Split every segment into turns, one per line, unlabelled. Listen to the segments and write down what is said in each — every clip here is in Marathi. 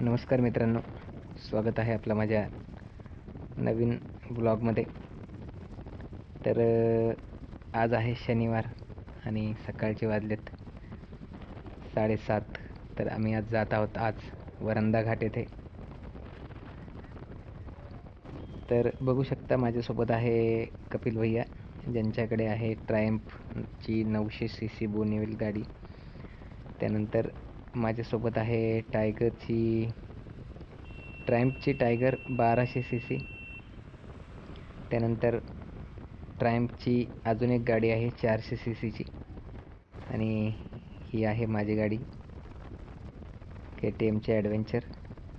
नमस्कार मित्रांनो स्वागत आहे आपलं माझ्या नवीन ब्लॉगमध्ये तर आज आहे शनिवार आणि सकाळचे वाजलेत साडेसात. तर आम्ही आज जात आहोत आज वरंदा घाट येथे. तर बघू शकता माझ्यासोबत आहे कपिल भैया ज्यांच्याकडे आहे ट्रायम्फची नऊशे सी सी बोनिवेल गाडी. त्यानंतर माझ्यासोबत आहे टायगरची ट्रॅम्पची टायगर बाराशे सी सी. त्यानंतर ट्रॅम्पची अजून एक गाडी आहे चारशे सी सीची आणि ही आहे माझी गाडी. के टी एमची ॲडव्हेंचर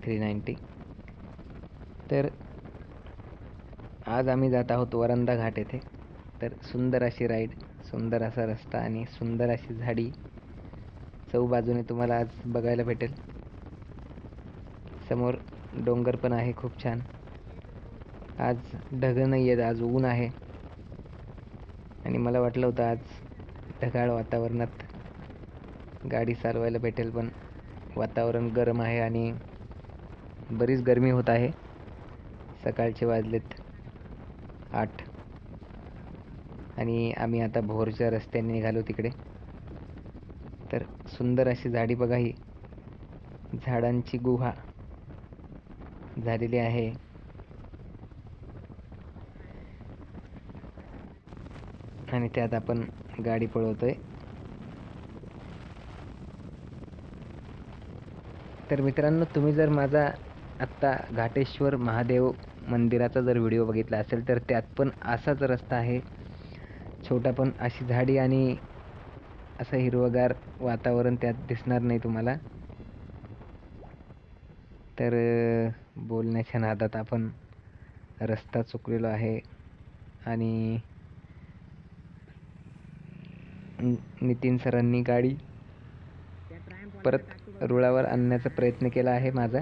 थ्री नाईंटी तर आज आम्ही जात आहोत वरंदा घाट येथे. तर सुंदर अशी राईड सुंदर असा रस्ता आणि सुंदर अशी झाडी. चौबाजूने तुम्हाला आज बघायला भेटेल. समोर डोंगर पण आहे खूप छान. आज ढगं नाही आहेत आज ऊन आहे. आणि मला वाटलं होतं आज ढगाळ वातावरणात गाडी चालवायला भेटेल पण वातावरण गरम आहे आणि बरीच गरमी होत आहे. सकाळचे वाजलेत आठ. आणि आम्ही आता भोरच्या रस्त्याने निघालो तिकडे. तर सुंदर अशी झाडी बघा ही. झाडांची गुहा झालेली आहे. आणि त्यात आपण गाडी पळवतोय. तर मित्रांनो तुम्ही जर माझा आत्ता घाटेश्वर महादेव मंदिराचा जर व्हिडिओ बघितला असेल तर त्यात पण असाच रस्ता आहे. छोटा पण अशी झाडी आणि असं हिरवगार वातावरण त्यात दिसणार नाही तुम्हाला. तर बोलण्याच्या नादात आपण रस्ता चुकलेलो आहे आणि नितीन सरांनी गाडी परत रुळावर आणण्याचा प्रयत्न केला आहे माझा.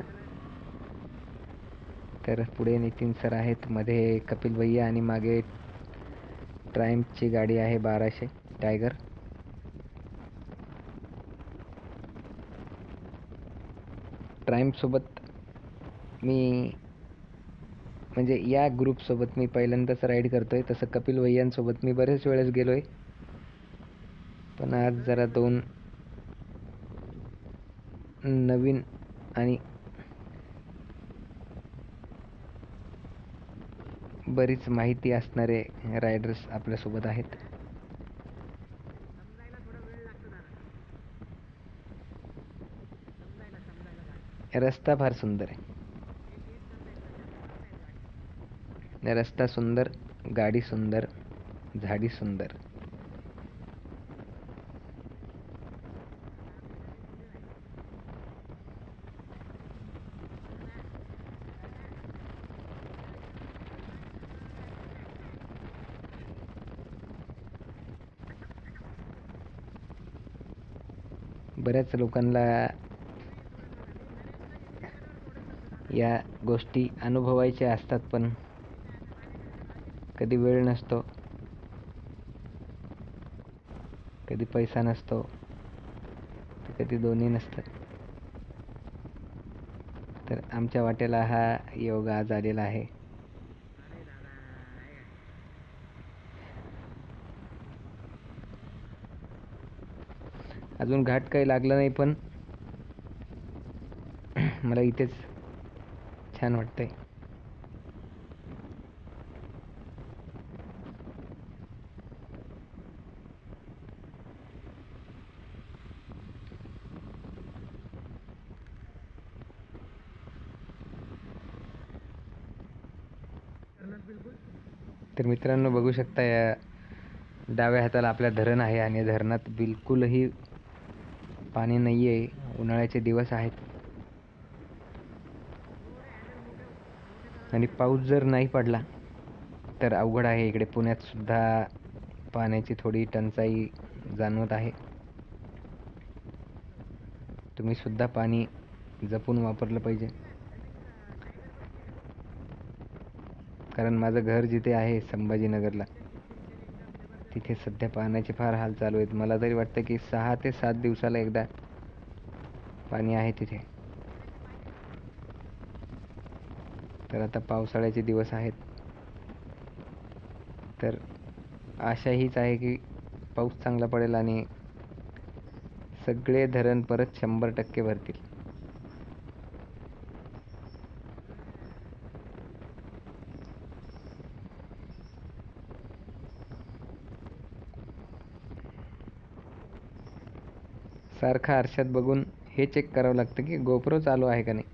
तर पुढे नितीन सर आहेत मध्ये कपिल भैया आणि मागे ट्रायम्फची गाडी आहे बाराशे टायगर. ट्रायम्फसोबत मी म्हणजे या ग्रुपसोबत मी पहिल्यांदाच राईड करतो आहे तसं कपिल वय्यांसोबत मी बरेच वेळेस गेलो आहे पण आज जरा दोन नवीन आणि बरीच माहिती असणारे रायडर्स आपल्यासोबत आहेत. रस्ता फार सुंदर आहे. रस्ता सुंदर गाडी सुंदर झाडी सुंदर. बऱ्याच लोकांना या गोष्टी अनुभवायच्या असतात पण कधी वेळ नसतो कधी पैसा नसतो तर कधी दोन्ही नसतं तर आमच्या वाटेला हा योग आज आलेला आहे. अजून घाट काही लागला नाही पण मला इथेच छान वाटतंय. तर मित्रांनो बघू शकता या डाव्या हाताला आपल्या धरण आहे आणि धरणात बिलकुलही पाणी नाही आहे उन्हाळ्याचे दिवस आहेत. आणि पाऊस जर नाही पडला तर अवघड आहे. इकडे पुण्यात सुद्धा पाण्याची थोडी टंचाई जाणवत आहे. तुम्ही सुद्धा पाणी जपून वापरलं पाहिजे. कारण माझं घर जिथे आहे संभाजीनगरला तिथे सध्या पाण्याचे फार हाल चालू आहेत मला तरी वाटतं की सहा ते सात दिवसाला एकदा पाणी आहे तिथे. तर आता पावसाळ्याचे दिवस आहेत. तर आशा हीच आहे की पाऊस चांगला पडेल आणि सगळे धरण परत शंभर टक्के भरतील. सारखा आरशात बघून हे चेक करावं लागतं की गोप्रो चालू आहे का नाही.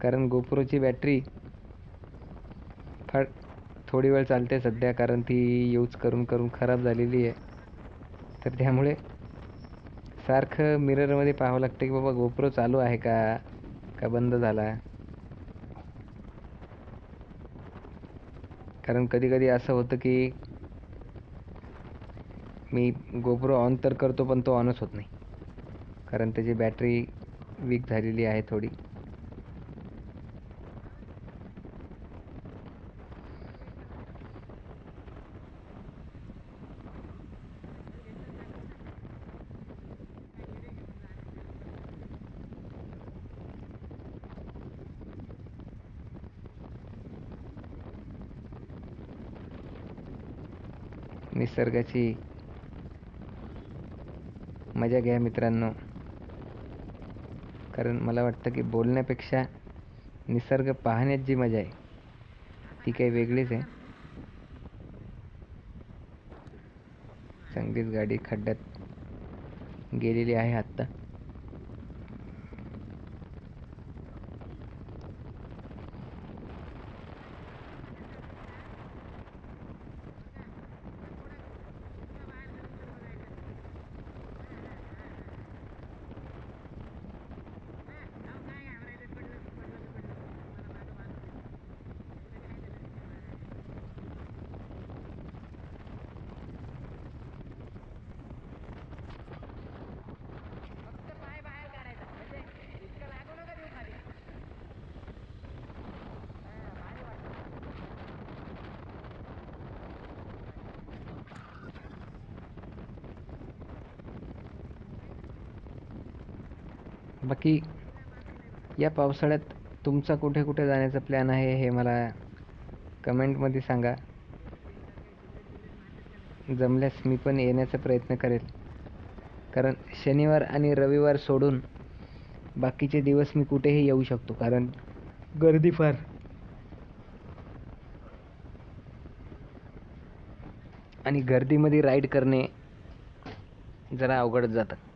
कारण गोप्रोची बॅटरी फार थोडी वेळ चालते सध्या कारण ती यूज करून करून खराब झालेली आहे. तर त्यामुळे सारखं मिररमध्ये पाहावं लागतं की बाबा गोप्रो चालू आहे का का बंद झाला? कारण कधी कधी असं होतं की मी गोप्रो ऑन तर करतो पण तो ऑनच होत नाही. कारण त्याची बॅटरी वीक झालेली आहे थोडी. निसर्गाची मजा घ्या मित्रांनो. कारण मला वाटतं की बोलण्यापेक्षा निसर्ग पाहण्यात जी मजा आहे ती काही वेगळीच आहे. चांगलीच गाडी खड्ड्यात गेलेली आहे आत्ता. बाकी या पावसाळ्यात तुमचा कुठे कुठे जाण्याचा प्लॅन आहे हे मला कमेंटमध्ये सांगा. जमल्यास मी पण येण्याचा प्रयत्न करेल. कारण शनिवार आणि रविवार सोडून बाकीचे दिवस मी कुठेही येऊ शकतो. कारण गर्दी फार. आणि गर्दीमध्ये राईड करणे जरा अवघड जातं.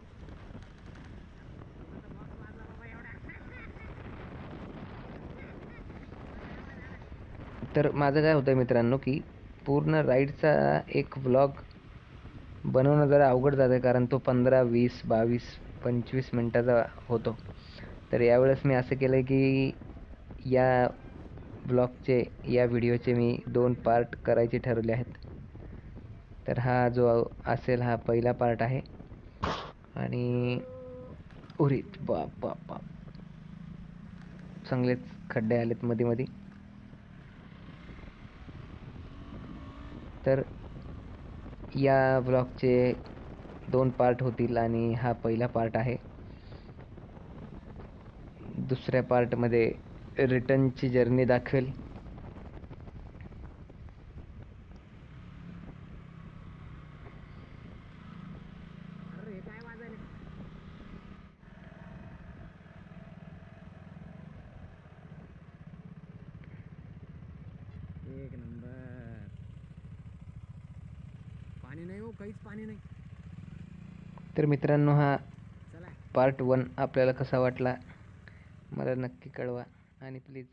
तर माझं काय होतं मित्रांनो की पूर्ण राईडचा एक व्लॉग बनवणं जरा अवघड जातं कारण तो पंधरा वीस बावीस पंचवीस मिनटाचा होतो. तर यावेळेस मी असं केलं आहे की या ब्लॉगचे या व्हिडिओचे मी दोन पार्ट करायचे ठरवले आहेत. तर हा जो असेल हा पहिला पार्ट आहे. आणि उरीत बाप बाप बाप. चांगलेच खड्डे आलेत मध्ये मध्ये तर या ब्लॉगचे दोन पार्ट होतील आणि हा पहिला पार्ट आहे. दुसऱ्या पार्टमध्ये रिटर्नची जर्नी दाखवेल.
एक नंबर. पाणी नाही हो काहीच पाणी नाही.
तर मित्रांनो हा पार्ट वन आपल्याला कसा वाटला? मला नक्की कळवा. आणि प्लीज